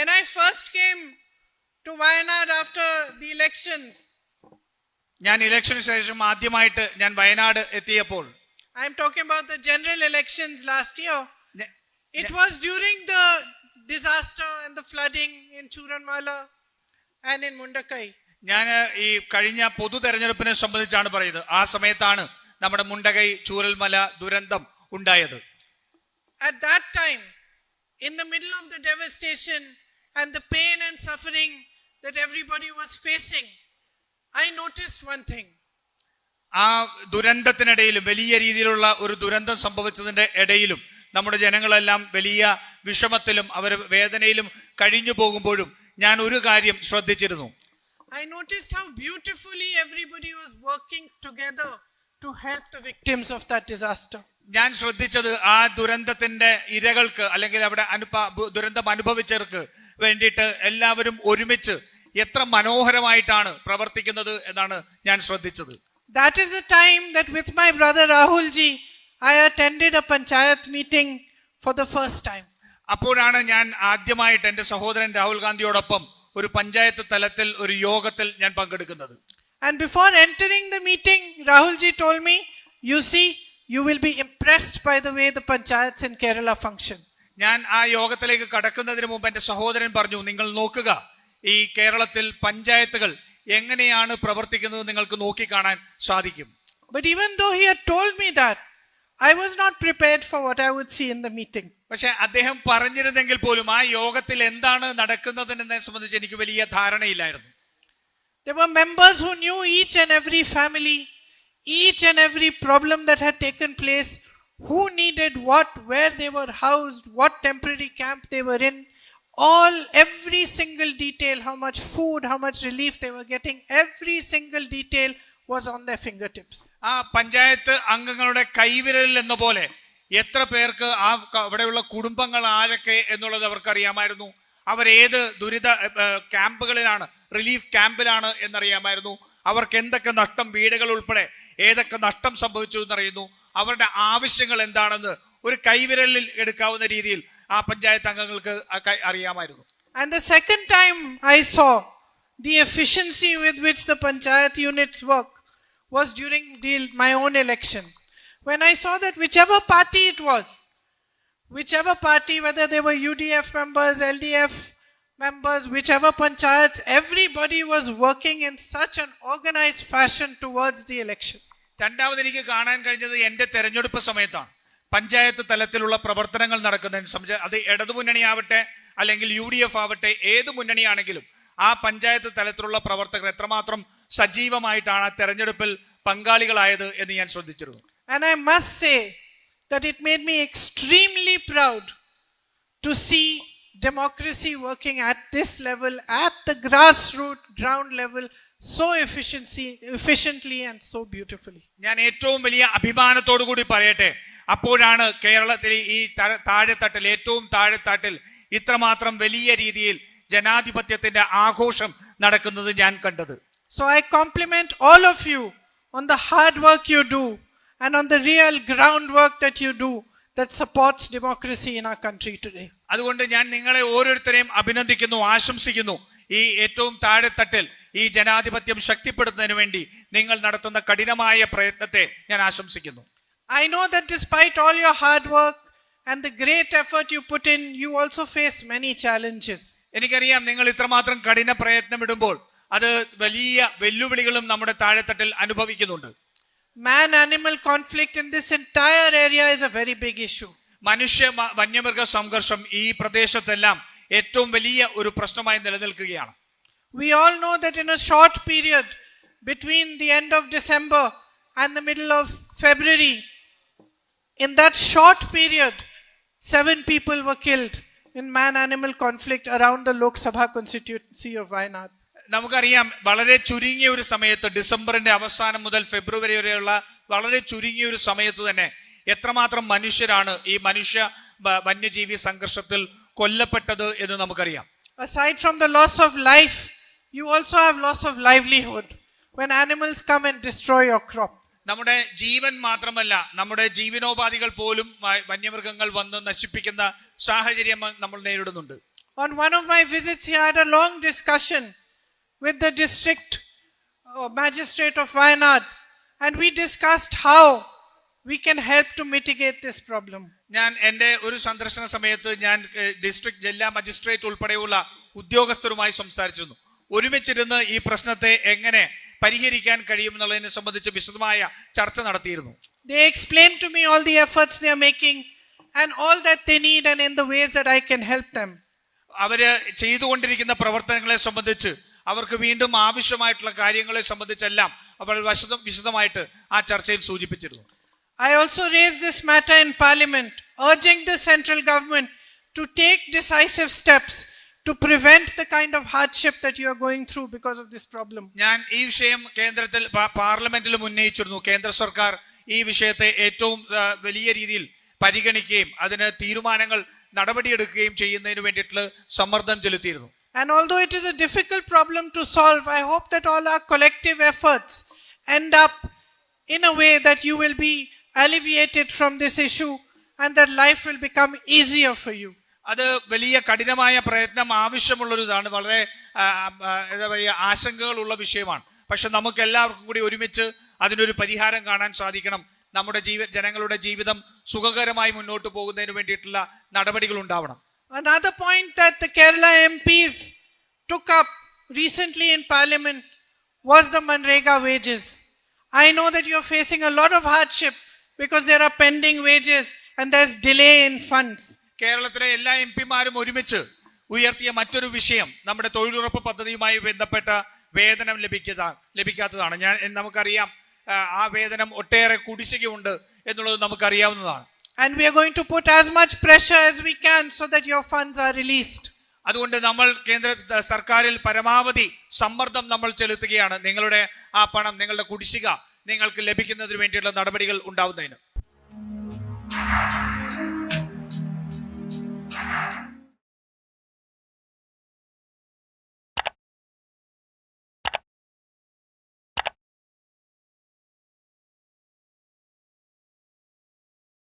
When I first came to Wayanad after the elections, ഞാൻ ഇലക്ഷന് ശേഷം ആദ്യമായിട്ട് ഞാൻ വയനാട് എത്തിയപ്പോൾ I'm talking about the general elections last year. ഞ- It was during the disaster and the flooding in Churanmala and in Mundakai. ഞാൻ ഈ കഴിഞ്ഞ പൊതു തെരഞ്ഞെടുപ്പിനെ സംബന്ധിച്ചാണ് പറയുന്നത് ആ സമയത്താണ് നമ്മുടെ മുണ്ടകൈ ചൂരൽമല ദുരന്തം ഉണ്ടായത് At that time, in the middle of the devastation and the pain and suffering that everybody was facing, I noticed one thing. ആ ദുരന്തത്തിനിടയിലും വലിയ രീതിയിലുള്ള ഒരു ദുരന്തം സംഭവിച്ചതിന്റെ ഇടയിലും നമ്മുടെ ജനങ്ങളെല്ലാം വലിയ വിഷമത്തിലും അവർ വേദനയിലും കഴിഞ്ഞു പോകുമ്പോഴും ഞാൻ ഒരു കാര്യം ശ്രദ്ധിച്ചിരുന്നു I noticed how beautifully everybody was working together to help the victims of that disaster. ഞാൻ ശ്രദ്ധിച്ചത് ആ ദുരന്തത്തിന്റെ ഇരകൾക്ക് അല്ലെങ്കിൽ അവിടെ അനുഭ ദുരന്തം അനുഭവിച്ചവർക്ക് വേണ്ടിയിട്ട് എല്ലാവരും ഒരുമിച്ച് എത്ര മനോഹരമായിട്ടാണ് പ്രവർത്തിക്കുന്നത് എന്നാണ് ഞാൻ ശ്രദ്ധിച്ചത് That is the time that with my brother Rahul ji, I attended a panchayat meeting for the first time. അപ്പോഴാണ് ഞാൻ ആദ്യമായിട്ട് എന്റെ സഹോദരൻ രാഹുൽ ഗാന്ധിയോടൊപ്പം ഒരു പഞ്ചായത്ത് തലത്തിൽ ഒരു യോഗത്തിൽ ഞാൻ പങ്കെടുക്കുന്നത് And before entering the meeting, Rahul ji told me, You see, you will be impressed by the way the panchayats in Kerala function. ഞാൻ ആ യോഗത്തിലേക്ക് കടക്കുന്നതിന് മുമ്പ് എന്റെ സഹോദരൻ പറഞ്ഞു നിങ്ങൾ നോക്കുക ഈ കേരളത്തിൽ പഞ്ചായത്തുകൾ എങ്ങനെയാണ് പ്രവർത്തിക്കുന്നത് നിങ്ങൾക്ക് നോക്കി കാണാൻ സാധിക്കും But even though he had told me that, I was not prepared for what I would see in the meeting. പക്ഷെ അദ്ദേഹം പറഞ്ഞിരുന്നെങ്കിൽ പോലും ആ യോഗത്തിൽ എന്താണ് നടക്കുന്നതെന്നെ സംബന്ധിച്ച് എനിക്ക് വലിയ ധാരണയില്ലായിരുന്നു There were members who knew each and every family, each and every problem that had taken place, who needed what, where they were housed, what temporary camp they were in, all, every single detail, how much food, how much relief they were getting, every single detail was on their fingertips. ആ പഞ്ചായത്ത് അംഗങ്ങളുടെ കൈവിരലിൽ എന്ന പോലെ എത്ര പേർക്ക് ആ അവിടെയുള്ള കുടുംബങ്ങൾ ആരൊക്കെ എന്നുള്ളത് അവർക്ക് അറിയാമായിരുന്നു അവരേത് ദുരിത ക്യാമ്പുകളിലാണ് റിലീഫ് ക്യാമ്പിലാണ് എന്നറിയാമായിരുന്നു അവർക്ക് എന്തൊക്കെ നഷ്ടം വീടുകൾ ഉൾപ്പെടെ ഏതൊക്കെ നഷ്ടം സംഭവിച്ചു എന്നറിയുന്നു അവരുടെ ആവശ്യങ്ങൾ എന്താണെന്ന് ഒരു കൈവിരലിൽ എടുക്കാവുന്ന രീതിയിൽ ആ പഞ്ചായത്ത് അംഗങ്ങൾക്ക് ആ കൈ- അറിയാമായിരുന്നു And the second time I saw the efficiency with which the panchayat units work was during the, my own election. When I saw that whichever party it was, whichever party, whether they were UDF members, LDF members, whichever panchayats, everybody was working in such an organized fashion towards the election. രണ്ടാമത് എനിക്ക് കാണാൻ കഴിഞ്ഞത് എന്റെ തെരഞ്ഞെടുപ്പ് സമയത്താണ്. പഞ്ചായത്ത് തലത്തിലുള്ള പ്രവർത്തനങ്ങൾ നടക്കുന്നതിന് സംബന്ധിച്ച് അത് ഇടതുമുന്നണി ആവട്ടെ അല്ലെങ്കിൽ യു ഡി എഫ് ആവട്ടെ ഏത് മുന്നണിയാണെങ്കിലും ആ പഞ്ചായത്ത് തലത്തിലുള്ള പ്രവർത്തകർ എത്രമാത്രം സജീവമായിട്ടാണ് ആ തെരഞ്ഞെടുപ്പിൽ പങ്കാളികളായത് എന്ന് ഞാൻ ശ്രദ്ധിച്ചിരുന്നു. And I must say that it made me extremely proud to see democracy working at this level, at the grassroots ground level, so efficiency, efficiently and so beautifully. ഞാൻ ഏറ്റവും വലിയ അഭിമാനത്തോടു കൂടി പറയട്ടെ അപ്പോഴാണ് കേരളത്തിൽ ഈ താഴെ- താഴെത്തട്ടിൽ ഏറ്റവും താഴെത്തട്ടിൽ ഇത്രമാത്രം വലിയ രീതിയിൽ ജനാധിപത്യത്തിന്റെ ആഘോഷം നടക്കുന്നത് ഞാൻ കണ്ടത് So I compliment all of you on the hard work you do and on the real groundwork that you do that supports democracy in our country today. അതുകൊണ്ട് ഞാൻ നിങ്ങളെ ഓരോരുത്തരെയും അഭിനന്ദിക്കുന്നു ആശംസിക്കുന്നു ഈ ഏറ്റവും താഴെത്തട്ടിൽ ഈ ജനാധിപത്യം ശക്തിപ്പെടുത്തുന്നതിന് വേണ്ടി നിങ്ങൾ നടത്തുന്ന കഠിനമായ പ്രയത്നത്തെ ഞാൻ ആശംസിക്കുന്നു I know that all your hard work and and the great effort you put in, you also face many challenges. എനിക്കറിയാം നിങ്ങൾ ഇത്രമാത്രം കഠിന പ്രയത്നമിടുമ്പോൾ അത് വലിയ വെല്ലുവിളികളും നമ്മുടെ താഴെത്തട്ടിൽ അനുഭവിക്കുന്നുണ്ട് Man animal conflict in this entire area is a very big issue. മനുഷ്യ വന്യമൃഗ സംഘർഷം ഈ പ്രദേശത്തെല്ലാം ഏറ്റവും വലിയ ഒരു പ്രശ്നമായി നിലനിൽക്കുകയാണ് We all know that in a short period between the end of December and the middle of February, in that short period, seven people were killed in man animal conflict around the Lok Sabha constituency of Wayanad. നമുക്കറിയാം വളരെ ചുരുങ്ങിയ ഒരു സമയത്ത് ഡിസംബറിന്റെ അവസാനം മുതൽ ഫെബ്രുവരി വരെയുള്ള വളരെ ചുരുങ്ങിയ ഒരു സമയത്ത് തന്നെ എത്രമാത്രം മനുഷ്യരാണ് ഈ മനുഷ്യ വന്യജീവി സംഘർഷത്തിൽ കൊല്ലപ്പെട്ടത് എന്ന് നമുക്കറിയാം Aside from the loss of life, you also have loss of livelihood when animals come and destroy your crop. നമ്മുടെ ജീവൻ മാത്രമല്ല നമ്മുടെ ജീവനോപാധികൾ പോലും വ- വന്യമൃഗങ്ങൾ വന്ന് നശിപ്പിക്കുന്ന സാഹചര്യം നമ്മൾ നേരിടുന്നുണ്ട് On one of my visits, he had a long discussion with the district uh, magistrate of Wayanad, and we discussed how we can help to mitigate this problem. ഞാൻ എൻ്റെ ഒരു സന്ദർശന സമയത്ത് ഞാൻ ഏഹ്, ഡിസ്ട്രിക്ട് ജില്ലാ മജിസ്ട്രേറ്റ് ഉൾപ്പെടെയുള്ള ഉദ്യോഗസ്ഥരുമായി സംസാരിച്ചിരുന്നു ഒരുമിച്ചിരുന്ന് ഈ പ്രശ്നത്തെ എങ്ങനെ പരിഹരിക്കാൻ കഴിയുമെന്നുള്ളതിനെ സംബന്ധിച്ച് വിശദമായ ചർച്ച നടത്തിയിരുന്നു They explained to me all the efforts they are making and all that they need and in the ways that I can help them. അവർ ചെയ്തുകൊണ്ടിരിക്കുന്ന പ്രവർത്തനങ്ങളെ സംബന്ധിച്ച് അവർക്ക് വീണ്ടും ആവശ്യമായിട്ടുള്ള കാര്യങ്ങളെ സംബന്ധിച്ചെല്ലാം അവർ വശദം വിശദമായിട്ട് ആ ചർച്ചയിൽ സൂചിപ്പിച്ചിരുന്നു I also raised this matter in Parliament, urging the central government to take decisive steps to prevent the kind of hardship that you are going through because of this problem. ഞാൻ ഈ വിഷയം കേന്ദ്രത്തിൽ പാ- പാർലമെന്റിലും ഉന്നയിച്ചിരുന്നു കേന്ദ്ര സർക്കാർ ഈ വിഷയത്തെ ഏറ്റവും ആ, വലിയ രീതിയിൽ പരിഗണിക്കുകയും അതിന് തീരുമാനങ്ങൾ നടപടിയെടുക്കുകയും ചെയ്യുന്നതിന് വേണ്ടിയിട്ടുള്ള സമ്മർദ്ദം ചെലുത്തിയിരുന്നു And although it is a difficult problem to solve, I hope that all our collective efforts end up in a way that you will be alleviated from this issue and that life will become easier for you. അത് വലിയ കഠിനമായ പ്രയത്നം ആവശ്യമുള്ളൊരിതാണ് വളരെ ആ, ആ, എന്താ പറയുക ആശങ്കകളുള്ള വിഷയമാണ് പക്ഷെ നമുക്ക് എല്ലാവർക്കും കൂടി ഒരുമിച്ച് അതിനൊരു പരിഹാരം കാണാൻ സാധിക്കണം നമ്മുടെ ജീവ ജനങ്ങളുടെ ജീവിതം സുഖകരമായി മുന്നോട്ട് പോകുന്നതിന് വേണ്ടിയിട്ടുള്ള നടപടികൾ ഉണ്ടാവണം Another point that the Kerala MPs took up recently in Parliament was the Manrega wages. I know that you're facing a lot of hardship because there are pending wages and there's delay in funds. കേരളത്തിലെ എല്ലാ M പിമാരും ഒരുമിച്ച് ഉയർത്തിയ മറ്റൊരു വിഷയം നമ്മുടെ തൊഴിലുറപ്പ് പദ്ധതിയുമായി ബന്ധപ്പെട്ട വേതനം ലഭിക്കുക ലഭിക്കാത്തതാണ്. ഞാൻ നമുക്കറിയാം ആ, ആ വേതനം ഒട്ടേറെ കുടിശ്ശികയുണ്ട് എന്നുള്ളത് നമുക്കറിയാവുന്നതാണ്. And we are going to put as much pressure as we can so that your funds are released. അതുകൊണ്ട് നമ്മൾ കേന്ദ്ര സർക്കാരിൽ പരമാവധി സമ്മർദ്ദം നമ്മൾ ചെലുത്തുകയാണ്. നിങ്ങളുടെ ആ പണം നിങ്ങളുടെ കുടിശ്ശിക നിങ്ങൾക്ക് ലഭിക്കുന്നതിന് വേണ്ടിയുള്ള നടപടികൾ ഉണ്ടാവുന്നതിന്.